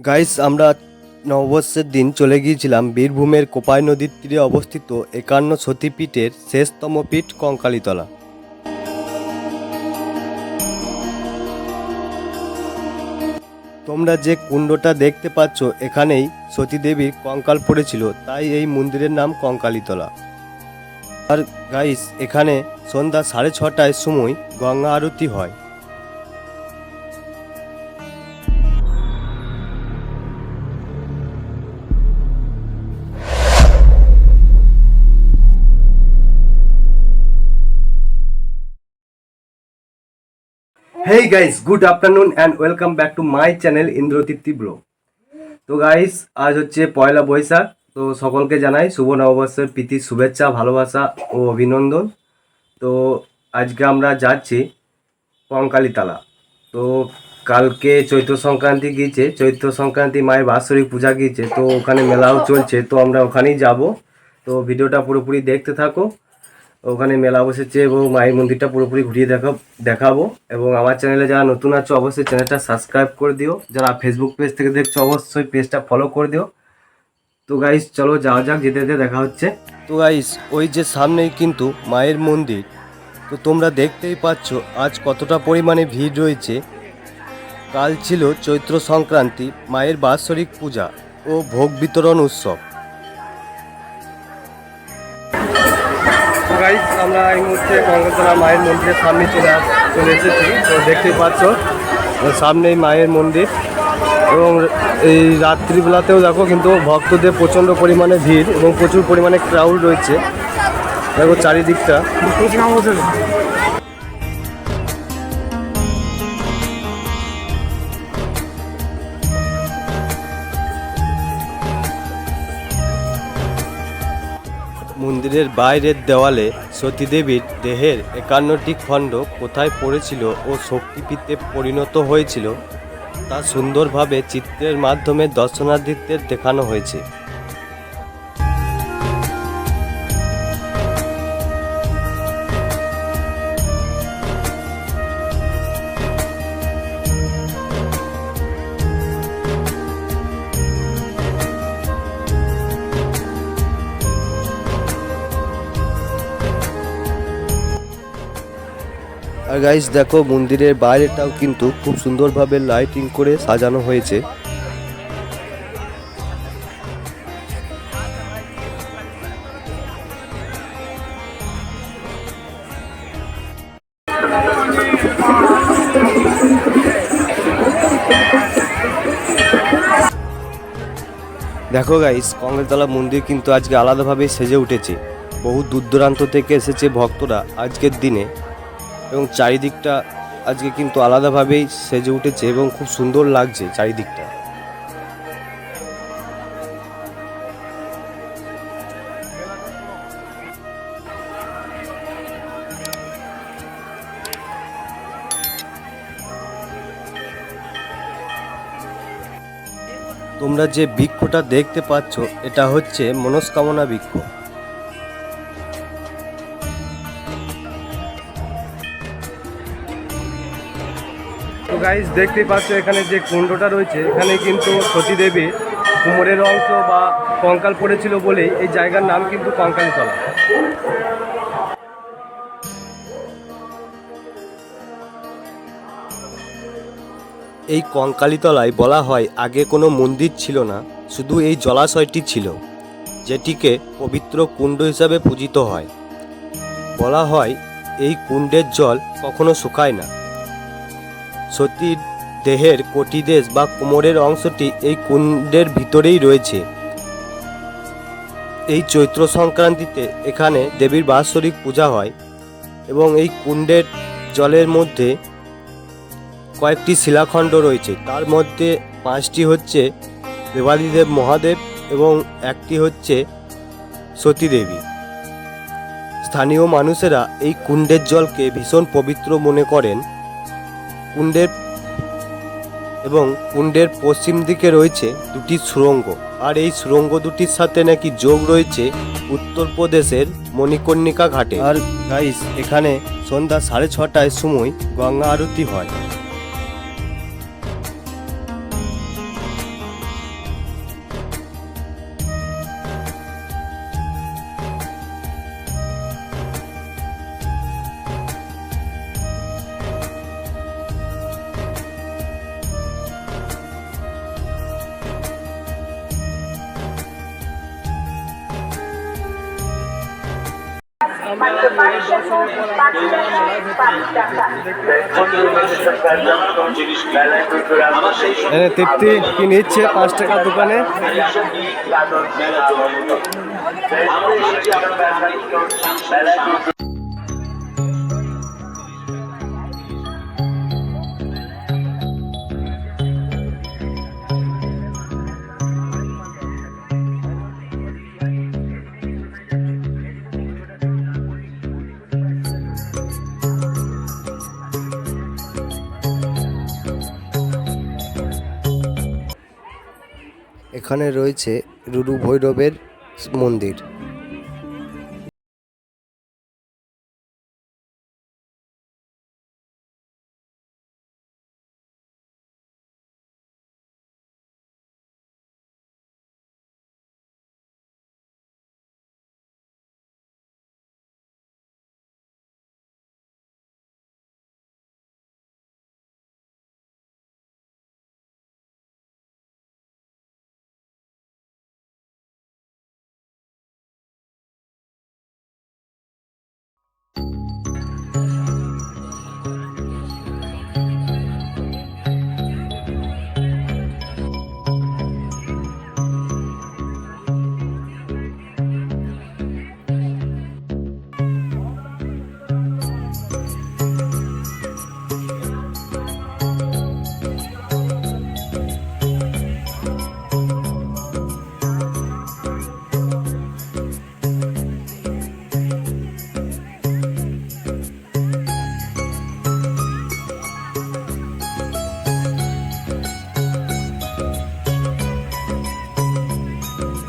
Guys আমরা নববর্ষের দিন চলে গিয়েছিলাম বীরভূমের কোপাই নদীর তীরে অবস্থিত একান্ন সতীপীঠের শেষতম পীঠ কঙ্কালীতলা। তোমরা যে কুণ্ডটা দেখতে পাচ্ছ, এখানেই সতীদেবীর কঙ্কাল পড়েছিল, তাই এই মন্দিরের নাম কঙ্কালীতলা। আর গাইস এখানে সন্ধ্যা সাড়ে ছটায় সময় গঙ্গা আরতি হয়। Hey guys good afternoon and welcome back to my channel Indratip তীব্র তো গাইস আজ হচ্ছে পয়লা বৈশাখ, তো সকলকে জানাই শুভ নববর্ষের প্রীতি, শুভেচ্ছা, ভালোবাসা ও অভিনন্দন। তো আজকে আমরা যাচ্ছি কঙ্কালীতলা। তো কালকে চৈত্র সংক্রান্তি গিয়েছে, চৈত্র সংক্রান্তি মায়ের বাৎসরিক পূজা গিয়েছে, তো ওখানে মেলাও চলছে, তো আমরা ওখানেই যাব। তো ভিডিওটা পুরোপুরি দেখতে থাকো। ওখানে মেলা বসেছে এবং মায়ের মন্দিরটা পুরোপুরি ঘুরিয়ে দেখা, দেখাবো। এবং আমার চ্যানেলে যারা নতুন আছো, অবশ্যই চ্যানেলটা সাবস্ক্রাইব করে দিও। যারা ফেসবুক পেজ থেকে দেখছ, অবশ্যই পেজটা ফলো করে দিও। তো গাইস চলো যাওয়া যাক, যেতে যেতে দেখা হচ্ছে। তো গাইস ওই যে সামনেই কিন্তু মায়ের মন্দির। তো তোমরা দেখতেই পাচ্ছ, আজ কতটা পরিমাণে ভিড় রয়েছে। কাল ছিল চৈত্র সংক্রান্তি, মায়ের বাৎসরিক পূজা ও ভোগ বিতরণ উৎসব। গাইস আমরা এই মুহূর্তে কঙ্কতলা মায়ের মন্দিরের সামনে চলে চলে এসেছি। তো দেখতে পাচ্ছ সামনেই মায়ের মন্দির। এবং এই রাত্রিবেলাতেও দেখো কিন্তু ভক্তদের প্রচণ্ড পরিমাণে ভিড় এবং প্রচুর পরিমাণে ক্রাউড রয়েছে। দেখো চারিদিকটা। মন্দিরের বাইরের দেওয়ালে সতীদেবীর দেহের একান্নটি খণ্ড কোথায় পড়েছিল ও শক্তিপীঠে পরিণত হয়েছিল, তা সুন্দরভাবে চিত্রের মাধ্যমে দর্শনার্থীদের দেখানো হয়েছে। আর গাইস দেখো, মন্দিরের বাইরেটাও কিন্তু খুব সুন্দরভাবে লাইটিং করে সাজানো হয়েছে। দেখো গাইস কংগ্রেসতলা মন্দির কিন্তু আজকে আলাদাভাবে সেজে উঠেছে। বহু দূর দূরান্ত থেকে এসেছে ভক্তরা আজকের দিনে। এবং চারিদিকটা আজকে কিন্তু আলাদাভাবেই সেজে উঠেছে এবং খুব সুন্দর লাগছে চারিদিকটা। তোমরা যে বৃক্ষটা দেখতে পাচ্ছ, এটা হচ্ছে মনস্কামনা বৃক্ষ। তো গাইস দেখতেই পাচ্ছ, এখানে যে কুণ্ডটা রয়েছে, এখানে কিন্তু সতীদেবীর কুমোরের অংশ বা কঙ্কাল পড়েছিল বলে এই জায়গার নাম কিন্তু কঙ্কালীতলা। এই কঙ্কালীতলায় বলা হয়, আগে কোনো মন্দির ছিল না, শুধু এই জলাশয়টি ছিল, যেটিকে পবিত্র কুণ্ড হিসাবে পূজিত হয়। বলা হয়, এই কুণ্ডের জল কখনো শুকায় না। সতীর দেহের কোটিদেশ বা কোমরের অংশটি এই কুণ্ডের ভিতরেই রয়েছে। এই চৈত্র সংক্রান্তিতে এখানে দেবীর বাৎসরিক পূজা হয় এবং এই কুণ্ডের জলের মধ্যে কয়েকটি শিলাখণ্ড রয়েছে। তার মধ্যে পাঁচটি হচ্ছে দেবাদিদেব মহাদেব এবং একটি হচ্ছে সতীদেবী। স্থানীয় মানুষেরা এই কুণ্ডের জলকে ভীষণ পবিত্র মনে করেন। কুণ্ডের এবং কুণ্ডের পশ্চিম দিকে রয়েছে দুটি সুরঙ্গ। আর এই সুরঙ্গ দুটির সাথে নাকি যোগ রয়েছে উত্তরপ্রদেশের মণিকর্ণিকা ঘাটে। আর গাইস এখানে সন্ধ্যা সাড়ে ছটায় সময় গঙ্গা আরতি হয়। তৃপ্তি কি নিচ্ছে পাঁচ টাকা দোকানে? এখানে রয়েছে রুরু ভৈরবের মন্দির।